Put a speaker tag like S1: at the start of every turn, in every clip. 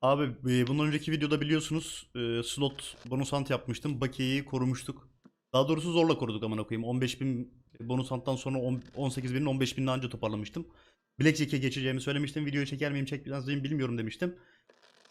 S1: Abi e, bundan önceki videoda biliyorsunuz e, slot bonus hunt yapmıştım. Bakiye'yi korumuştuk. Daha doğrusu zorla koruduk amına koyayım. 15.000 bonus hunt'tan sonra 18.000'in 15.000'ini anca toparlamıştım. Blackjack'e geçeceğimi söylemiştim. Videoyu çeker miyim çekmez miyim bilmiyorum demiştim.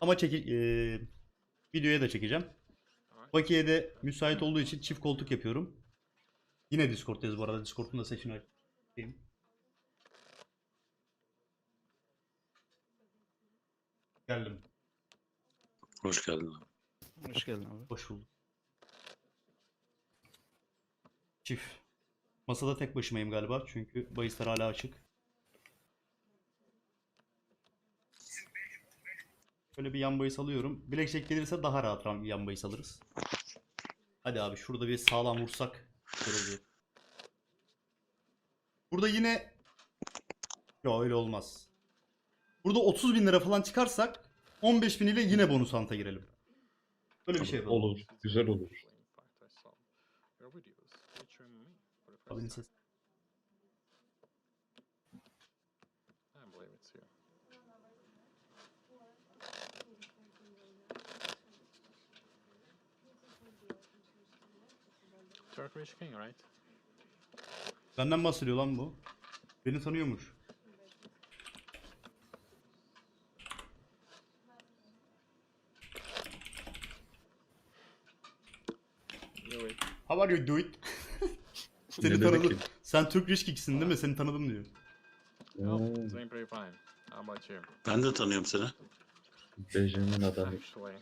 S1: Ama çeki, e, videoya da çekeceğim. Bakiye'de müsait olduğu için çift koltuk yapıyorum. Yine Discord'tayız bu arada. Discord'un da sesini açayım. Geldim.
S2: Hoş geldin abi.
S3: Hoş geldin abi.
S1: Hoş bulduk. Çift. Masada tek başımayım galiba çünkü bahisler hala açık. Şöyle bir yan bahis alıyorum. Blackjack gelirse daha rahat yan bahis alırız. Hadi abi şurada bir sağlam vursak. Burada yine... Yok öyle olmaz. Burada 30 bin lira falan çıkarsak 15 bin ile yine bonus hanta girelim. Böyle bir şey yapalım.
S4: Olur. Güzel olur.
S1: Abinin sesi.
S3: Turkish King, right?
S1: Benden bahsediyor lan bu. Beni tanıyormuş. How are you doing? Seni
S4: Ne
S1: tanıdım.
S4: ki?
S1: Sen Türk Rich Kick'sin değil mi? Seni tanıdım diyor.
S3: Oh,
S4: Hmm,
S3: doing pretty fine. How about you?
S2: Ben de tanıyorum seni.
S4: Benjamin adamı.
S3: Actually,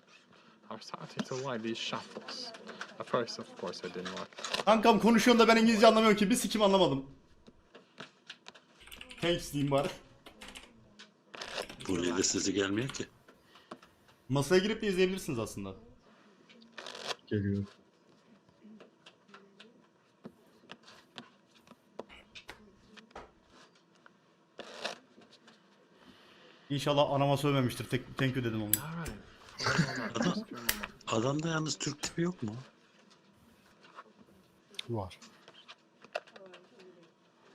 S3: I'm starting to like these shuffles. At first, of course, I didn't like.
S1: Kankam konuşuyorsun da ben İngilizce anlamıyorum ki. Bir sikim anlamadım. Thanks diyeyim bari.
S2: Buraya da sizi gelmiyor ki.
S1: Masaya girip de izleyebilirsiniz aslında.
S4: Geliyor.
S1: İnşallah anama sövmemiştir. Tek, thank you dedim onu.
S3: All right. Just give me a moment.
S2: Adamda yalnız Türk tipi yok mu?
S5: Var.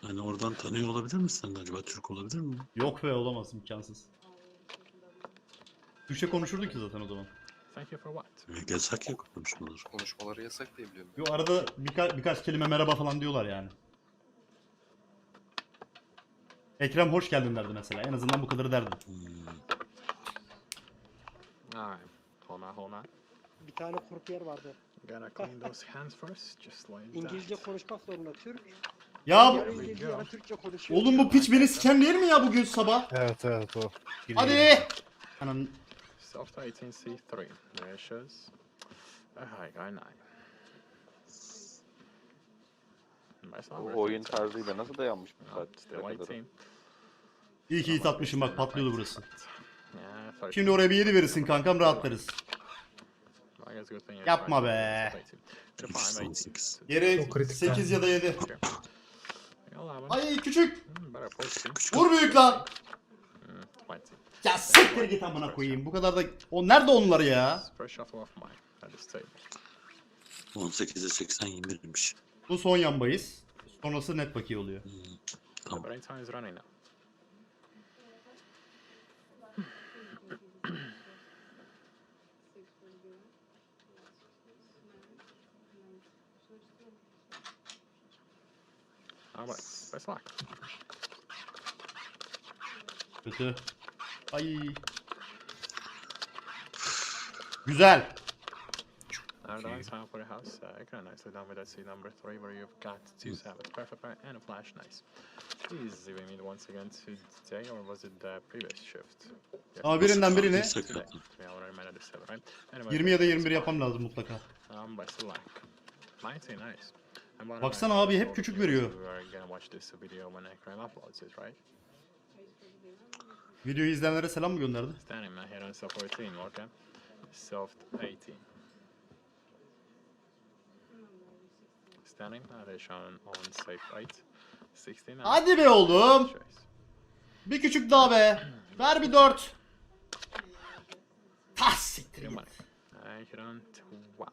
S2: Hani oradan tanıyor olabilir misin sen acaba? Türk olabilir mi?
S1: Yok be olamaz imkansız. Türkçe konuşurduk ki zaten o zaman.
S3: Thank you for what?
S2: E, Yasak ya konuşmalar.
S5: Konuşmaları yasak diye biliyorum.
S1: Yo arada birka- birkaç kelime merhaba falan diyorlar yani. Ekrem hoş geldin derdi mesela. En azından bu kadarı derdi.
S2: Hmm.
S3: On, hold on.
S6: Bir tane kurpiyer vardı.
S3: Gotta clean those hands first, just like
S6: İngilizce
S3: that.
S6: konuşmak zorunda Türk.
S1: Ya
S6: Yarı
S1: bu-
S6: İngilizce yarı Türkçe konuşuyor.
S1: oğlum bu piç beni siken değil mi ya bugün sabah?
S5: Evet evet o.
S1: Hadi. Anan
S3: Soft 18C3. There it shows. Alright, guy nine. Nice
S7: O
S3: number,
S7: oyun
S3: 13.
S7: tarzıyla nasıl dayanmış bu saat?
S3: Still 18.
S1: iyi ki hit atmışım bak patlıyordu burası.
S3: Yeah, 13.
S1: Şimdi oraya bir 7 verirsin kankam rahatlarız. Yapma be.
S3: It's 18. It's a fine
S2: 18.
S1: Yere
S5: Çok kritik
S1: 8 ya da 7.
S3: Okay. Eleven.
S1: Ay küçük.
S3: Hmm.
S1: Vur büyük lan.
S3: Hmm, 20.
S1: Ya siktir git amına koyayım. Bu kadar da o nerede onlar ya?
S3: First shuffle of mine at this table.
S2: 18'e 80 21'miş.
S1: Bu son yan bahis. Sonrası net bakiye oluyor.
S3: Now. Alright, best luck.
S1: Kötü. Ay. Güzel.
S3: Last time for the house, uh, kind of nicely done with that C number three, where you've got two sevens, perfect pair, and a flash. Nice. Please even meet once again today, or was it the previous shift? Yeah,
S1: Ama birinden.
S3: We a seven, right? Anyway,
S1: 20 ya da
S3: that's
S1: 21
S3: fine.
S1: yapmam lazım mutlaka.
S3: Um, best of luck. 19, nice. And by the
S1: Baksana abi, hep küçük veriyor.
S3: right?
S1: Videoyu izleyenlere selam mı gönderdi?
S3: Standing my head on soft 14, okay? Soft 18. Standing, uh, they're shown on safe 8. 16.
S1: Hadi be oğlum. Bir küçük daha be. Ver bir 4. Tas siktir
S3: Your
S1: git.
S3: money. I hit on 12.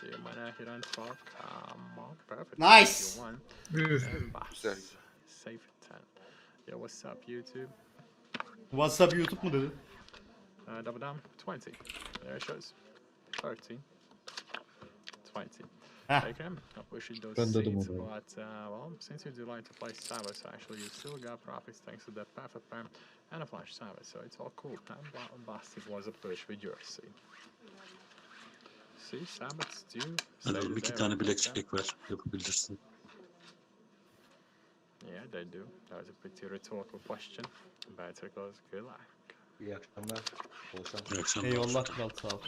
S3: So your money, I hit on 12. Come on, perfect.
S1: Nice.
S7: Güzel.
S3: Safe 10. Yo, what's up, YouTube?
S1: WhatsApp YouTube mu dedi?
S3: Uh, double down, 20. There it shows. 13. 20.
S1: Heh.
S3: Okay, I'll push it those
S4: Ben dedim
S3: but uh, well, since you do like to play Sabbath, actually, you still got profits thanks to the Perfect Prime and a Flash Sabbath, so it's all cool. And Ba- Bastard was a push with your seat. See, Sabbaths do.
S2: Hadi
S3: stay
S2: oğlum iki
S3: there
S2: tane
S3: and
S2: bilek
S3: take them.
S2: çekek ver. Yapabilirsin.
S3: Yeah, they do. That was a pretty rhetorical question. Better goes good luck.
S7: İyi akşamlar. Bol şans.
S2: İyi akşamlar.
S1: Eyvallah kral sağ ol.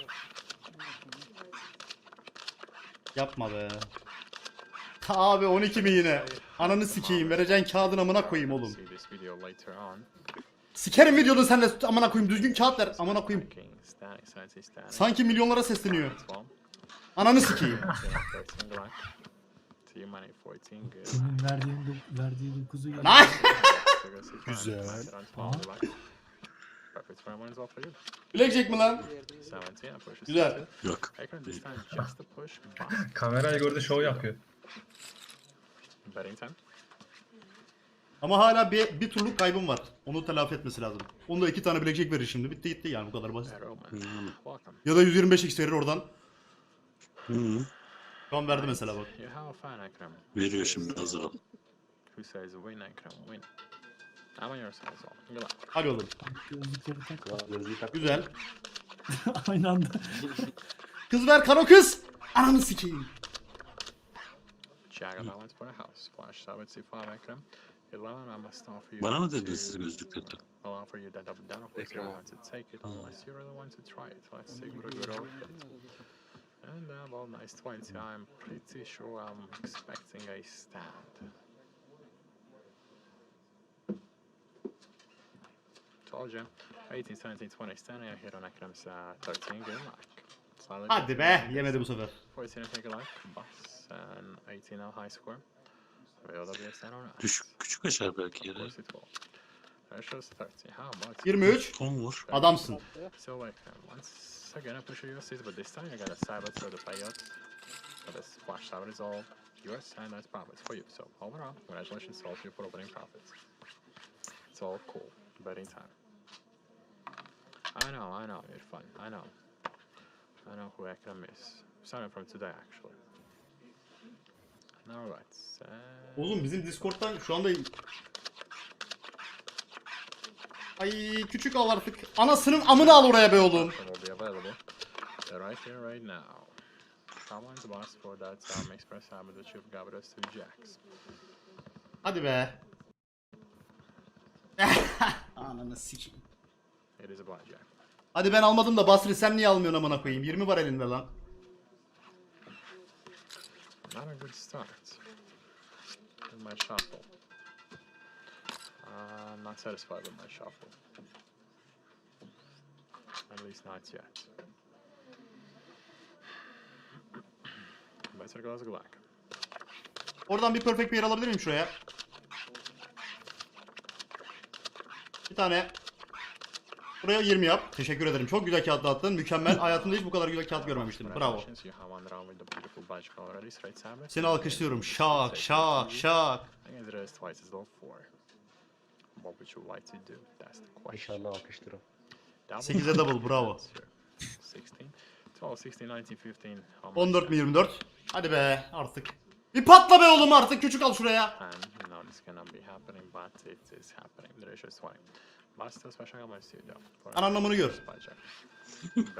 S1: Yapma be. Abi 12 mi yine? Ananı sikeyim. Vereceğin kağıdın amına koyayım oğlum. Sikerim videonu sen de amına koyayım. Düzgün kağıt ver. Amına koyayım. Sanki milyonlara sesleniyor. Ananı sikeyim.
S3: you know, 13 good luck. To you, money 14, good.
S8: Senin verdiğin do- verdiği 9'u yedim.
S1: Lan!
S3: Güzel.
S1: Blackjack mi lan?
S3: 17, pushes
S1: Güzel.
S2: Yok.
S9: Kamerayı gördü şov yapıyor.
S1: Ama hala bir, bir turluk kaybım var. Onu telafi etmesi lazım. Onda iki tane blackjack verir şimdi. Bitti gitti yani bu kadar basit.
S3: Welcome.
S1: Ya da 125x verir oradan.
S2: Hı -hı.
S1: Şu an verdi mesela bak.
S2: Veriyor şimdi hazır ol.
S3: Who says win, Akram? Win. I'm on your side as well. Good luck.
S1: Hadi oğlum.
S8: Gözlükleri tak.
S7: Kral gözlüğü tak.
S1: Güzel.
S8: Aynı anda.
S1: Kız ver karo kız. Ananı sikeyim.
S3: Jagger balance for the house. Flash sub at C5, Akram. 11, I must offer you
S2: Bana mı
S3: to-
S2: dediniz siz gözlükleri?
S3: I'll offer you that double down if you
S7: Ekran.
S3: want to take it, unless you really want to try it. Let's see what a good old hit. And uh, well, nice 20. I'm pretty sure I'm expecting a stand. Told you. 18, 17, 20 standing. I hit on Akram's uh, 13. Good luck. Slightly
S1: Hadi be. Yemedi bu sefer.
S3: 14, I take a luck. Bus. And 18 now high score. Will there be a stand or not?
S2: Düşük, küçük aşar belki yere.
S3: course it will. There shows 30. How much?
S1: 23.
S2: Ton vur.
S1: Adamsın.
S3: So like once again I push your assist, but this time I got a cyber through the payout. So this flash cyber is all yours and that's profits for you. So overall, congratulations to all of you for opening profits. It's all cool. Betting time. I know, I know, you're fun. I know. I know who I can miss. Starting from today actually. Alright. Uh,
S1: Oğlum bizim Discord'dan şu anda... Ay küçük al artık. Anasının amını al oraya be oğlum.
S3: right here, right now. Someone's boss for that um, express habit that you've got us two jacks.
S1: Hadi be. Ananı sikeyim.
S3: It is a blackjack.
S1: Hadi ben almadım da Basri sen niye almıyorsun amına koyayım? 20 var elinde lan.
S3: Not a good start. In my shuffle. Uh, I'm not satisfied with my shuffle. At least not yet. Better goes black.
S1: Oradan bir perfect bir yer alabilir miyim şuraya? Bir tane. Buraya 20 yap. Teşekkür ederim. Çok güzel kağıt dağıttın. Mükemmel. Hayatımda hiç bu kadar güzel kağıt görmemiştim. Bravo. Seni alkışlıyorum. Şak şak şak.
S3: What would you like to do? That's the question.
S7: İnşallah alkıştır o.
S3: Double
S1: 8'e double bravo.
S3: 16, 12, 16, 19, 15. how much
S1: 14 mi
S3: then?
S1: 24? Hadi be artık. Bir patla be oğlum artık küçük al şuraya.
S3: And no, this cannot be happening, but it is happening. The ratio is 20. But still special elements to you though. for
S1: An anlamını gör.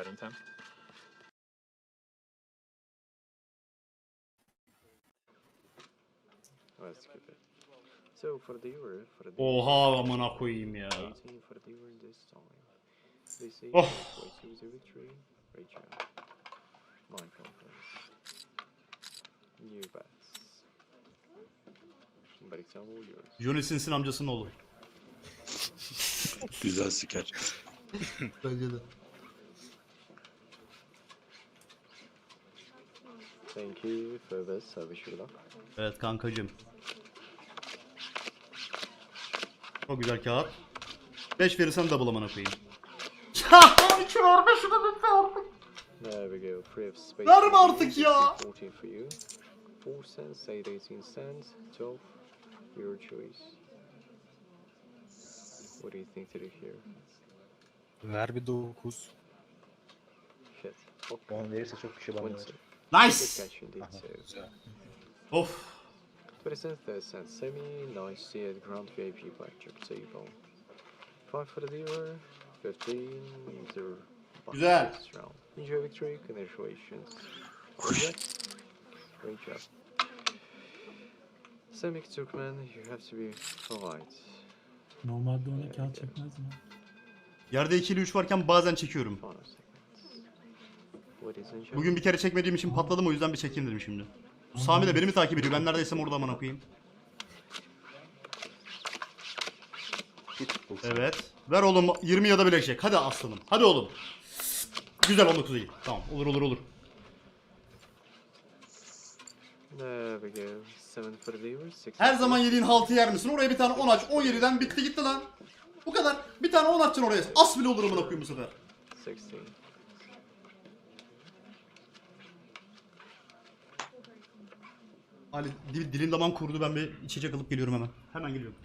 S3: For the
S1: Oha amına koyayım ya.
S3: 18 for the euro this time. They say
S1: Oh.
S3: oh. was
S1: Sins'in amcasının oğlu.
S2: Güzel siker.
S1: Bence de.
S3: Thank you for this. I wish you luck.
S1: Evet kankacım. Çok güzel kağıt. 5 verirsen double amına koyayım. 2 var 5'i de lütfen artık.
S3: There we go. Free of space.
S1: Verme artık ya.
S3: 16 for you. 4 cents, 8, 18 cents, 12. Your choice. What do you think to do here?
S5: Ver bir 9.
S10: Shit.
S7: Puan verirse çok kişi bana verir.
S1: Nice.
S10: catch indeed.
S7: Aha,
S10: So, uh,
S1: Of.
S10: 20 cents, 30 cents. Semi, nice at ground VIP blackjack table. 5 for the dealer, 15 meter.
S1: Güzel.
S10: buckets Round. Enjoy victory, congratulations. Congrats. Great job. Semik Turkmen, you have to be polite.
S8: Normalde ona kağıt çekmez mi?
S1: Yerde 2 ile 3 varken bazen çekiyorum. Bugün bir kere çekmediğim için patladım o yüzden bir çekeyim dedim şimdi. Sami de beni mi takip ediyor? Ben neredeysem orada amına koyayım. Evet. Ver oğlum 20 ya da bilecek. Hadi aslanım. Hadi oğlum. Güzel 19 iyi. Tamam olur olur olur.
S10: There we go. 7 for the dealer, 6
S1: Her zaman yediğin haltı yer misin? Oraya bir tane 10 aç. 17'den bitti gitti lan. Bu kadar. Bir tane 10 açacaksın oraya. As bile olur amına koyayım bu sefer.
S10: 16.
S1: Ali dil, dilim damağım kurudu ben bir içecek alıp geliyorum hemen. Hemen geliyorum.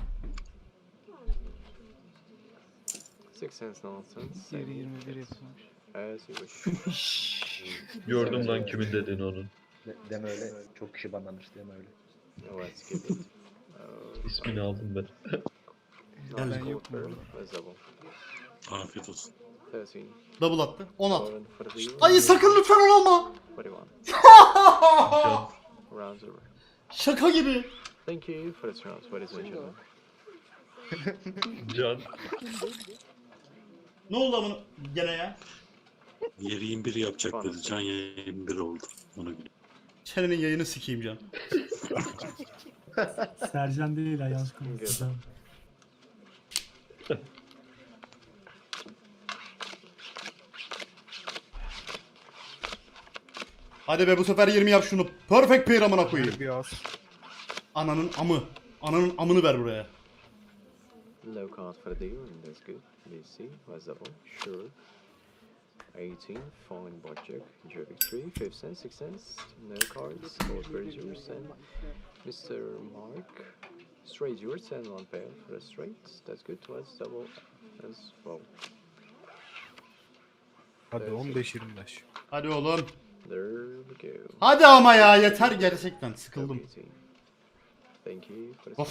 S10: 6 cents nonsense.
S11: Geri
S10: Semi
S11: 21
S10: hits.
S11: yapıyormuş.
S10: As you wish.
S4: Gördüm lan kimin dediğini onun.
S7: De- Deme öyle. Çok kişi banlanmış deme öyle.
S10: İt. Oh,
S4: İsmini aldım ben.
S11: orada.
S10: Let's double.
S2: Afiyet olsun.
S10: 13.
S1: Double attı. 10 at.
S10: 11 for the dealer.
S1: Ay sakın lütfen 10 alma.
S10: 21.
S4: Can.
S10: Rounds over.
S1: Şaka gibi.
S10: Thank you for this round, ladies and gentlemen.
S4: Can.
S1: Ne oldu amına gene ya?
S2: Yeri 21 yapacak dedi. Can yayın 21 oldu. Ona göre.
S1: Çenenin yayını sikeyim can.
S8: Sercan değil ayaz konuşacağım.
S1: Hadi be bu sefer 20 yap şunu. Perfect pair amına koyayım.
S5: Ver bir az.
S1: Ananın amı. Ananın amını ver buraya.
S10: No card for the dealer, and that's good. BC, let's double. Sure. 18, fine blackjack. Enjoy victory. 5 cents, 6 cents. No cards. Both Bergers and Mr. Mark. Straight yours and one pair for a straight. That's good. Let's double as well.
S5: Hadi
S10: Evet.
S5: 15-25.
S1: Hadi oğlum.
S10: There we go.
S1: Hadi ama ya yeter gerçekten sıkıldım.
S10: WT. Thank you for the
S1: Of.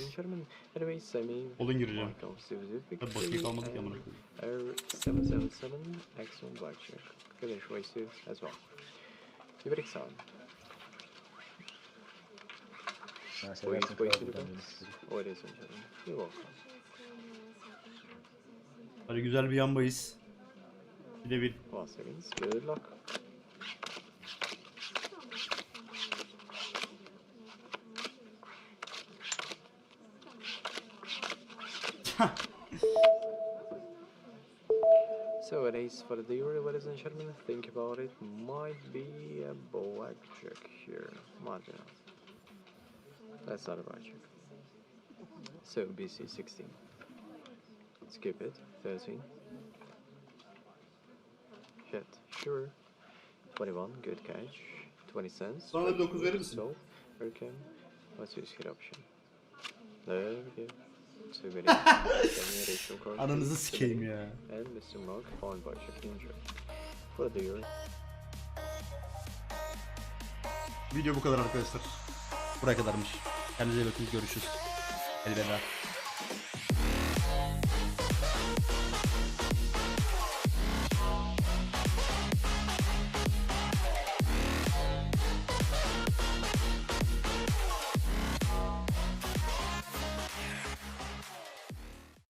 S10: and gentlemen. Anyway, semi.
S1: Olun gireceğim.
S10: Mark of Civic
S1: Hadi bakayım kalmadık ya amına koyayım.
S10: R777 excellent blackjack. Congratulations as well. Give it a sound.
S7: Sen
S10: Please
S7: seversin
S10: wait
S7: kral buradan
S10: best.
S7: beni.
S10: Ladies and gentlemen, you're welcome.
S1: Hadi güzel bir yan bahis. Bir de bir
S10: One seconds. Good luck. For the and gentlemen. Think about it. Might be a blackjack here. Might be not. That's not a blackjack. So BC 16. Skip it. 13. Shit. Sure. 21. Good catch. 20 cents.
S1: Bana bir dokuz verir misin?
S10: So, okay. Let's use hit option. There we go.
S1: Ananızı sikeyim ya. Video bu kadar arkadaşlar. Buraya kadarmış. Kendinize iyi bakın görüşürüz. Elveda.